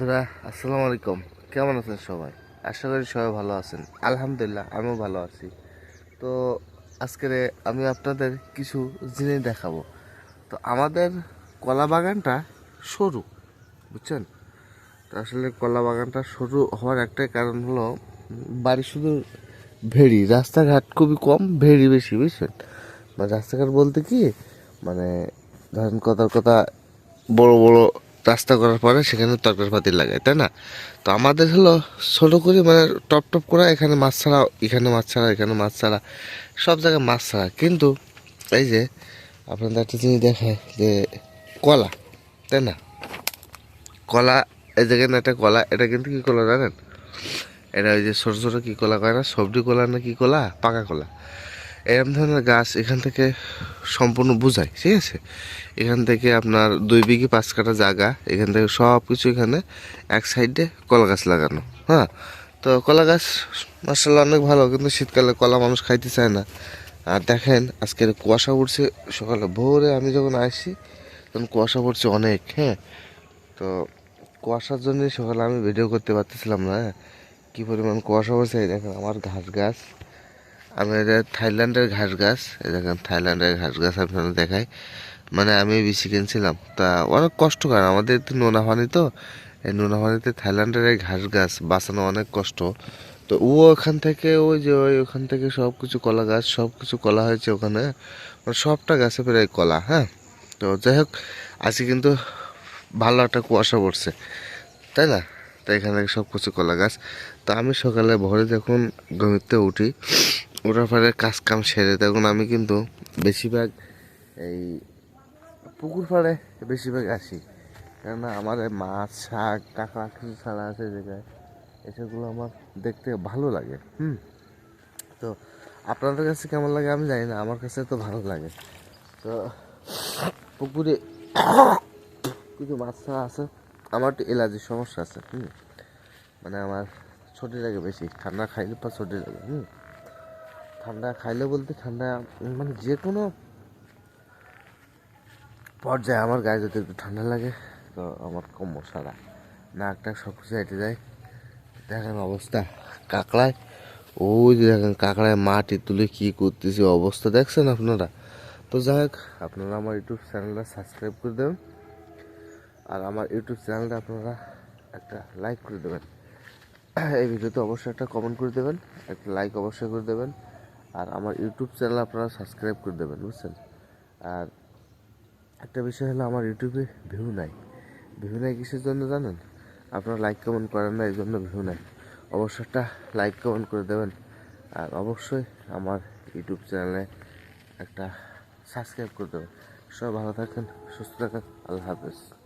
হ্যাঁ আসসালামু আলাইকুম। কেমন আছেন সবাই? আশা করি সবাই ভালো আছেন। আলহামদুলিল্লাহ, আমিও ভালো আছি। তো আজকের আমি আপনাদের কিছু জিনিস দেখাবো। তো আমাদের কলা বাগানটা সরু, বুঝছেন? তো আসলে কলা বাগানটা সরু হওয়ার একটাই কারণ হলো, বাড়ি শুধু ভেড়ি, রাস্তাঘাট খুবই কম, ভেড়ি বেশি, বুঝছেন? মানে রাস্তাঘাট বলতে কি মানে ধরেন কথার কথা, বড় বড় রাস্তা করার পরে সেখানে তরকারিপাতি লাগায়, তাই না? তো আমাদের হলো ছোটো করে মানে টপ টপ করা এখানে মাছ ছাড়া, এখানে মাছ ছাড়া, এখানে মাছ ছাড়া, সব জায়গায় মাছ ছাড়া। কিন্তু এই যে আপনাদের একটা জিনিস দেখায় যে কলা, তাই না? কলা, এই যেখানে একটা কলা, এটা কিন্তু কী কলা জানেন? এটা ওই যে ছোটো ছোটো কী কলা কয় না? সবজি কলা না কি কলা? পাকা কলা। এরকম ধরনের গাছ এখান থেকে সম্পূর্ণ বোঝায়, ঠিক আছে? এখান থেকে আপনার দুই বিঘি পাঁচ কাটা জায়গা, এখান থেকে সব কিছু এখানে এক সাইডে কলা গাছ লাগানো হ্যাঁ? তো কলা গাছ মার্শাল্লাহ অনেক ভালো, কিন্তু শীতকালে কলা মানুষ খাইতে চায় না। আর দেখেন, আজকের কুয়াশা পড়ছে সকালে ভোরে আমি যখন আসি, তখন কুয়াশা পড়ছে অনেক হ্যাঁ? তো কুয়াশার জন্যই সকালে আমি ভিডিও করতে পারতেছিলাম না হ্যাঁ? কী পরিমাণ কুয়াশা পড়ছে দেখেন আমার ঘাস গাছ। আমি এটা থাইল্যান্ডের ঘাস গাছ এই দেখেন থাইল্যান্ডের ঘাস গাছ আপনাদের দেখাই। মানে আমি বেশি কিনছিলাম তা অনেক কষ্টকর আমাদের তো নোনা পানি তো, এই নোনা পানিতে থাইল্যান্ডের এই ঘাস গাছ বাঁচানো অনেক কষ্ট। তো ও ওখান থেকে ওই যে ওই ওখান থেকে সব কিছু কলা গাছ সব কিছু কলা হয়েছে ওখানে। মানে সবটা গাছে প্রায় কলা হ্যাঁ? তো যাই হোক, আজকে কিন্তু ভালো একটা কুয়াশা পড়ছে, তাই না? তো এখানে সব কিছু কলা গাছ। তা আমি সকালে ভোরে যখন ঘুমিতে উঠি পরে কাজ কাম সেরে। তখন আমি কিন্তু বেশিরভাগ এই পুকুর পাড়ে বেশিরভাগ আসি। কেননা আমার মাছ, শাক, কাঁকড়া, কিছু ছাড়া আছে জায়গায়। এসবগুলো আমার দেখতে ভালো লাগে, হুম। তো আপনাদের কাছে কেমন লাগে আমি জানি না, আমার কাছে তো ভালো লাগে। তো পুকুরে কিছু মাছ ছাড়া আছে, আমার একটু এলার্জির সমস্যা আছে, হুম। মানে আমার সর্দি লাগে বেশি, ঠান্ডা খাইলে পর সর্দি লাগে, হুম। ঠান্ডা খাইলে বলতে ঠান্ডা মানে যে কোনো পর্যায়ে আমার গায়ে যদি একটু ঠান্ডা লাগে, তো আমার কম সারা, নাক টাক সব কিছু হেঁটে যায়। দেখেন অবস্থা, কাঁকড়ায়, ওই যে দেখেন কাঁকড়ায় মাটি তুলে কী করতেছে অবস্থা দেখছেন আপনারা? তো যাই হোক, আপনারা আমার ইউটিউব চ্যানেলটা সাবস্ক্রাইব করে দেবেন, আর আমার ইউটিউব চ্যানেলটা আপনারা একটা লাইক করে দেবেন। এই ভিডিওতে অবশ্যই একটা কমেন্ট করে দেবেন, একটা লাইক অবশ্যই করে দেবেন। আর আমার ইউটিউব চ্যানেল আপনারা সাবস্ক্রাইব করে দেবেন, বুঝছেন? আর একটা বিষয় হলো, আমার ইউটিউবে ভিউ নাই। ভিউ নাই কিসের জন্য জানেন? আপনারা লাইক কমেন্ট করেন না, এই জন্য ভিউ নাই। অবশ্যই একটা লাইক কমেন্ট করে দেবেন। আর অবশ্যই আমার ইউটিউব চ্যানেলে একটা সাবস্ক্রাইব করে দেবেন। সবাই ভালো থাকেন, সুস্থ থাকেন, আল্লাহ হাফেজ।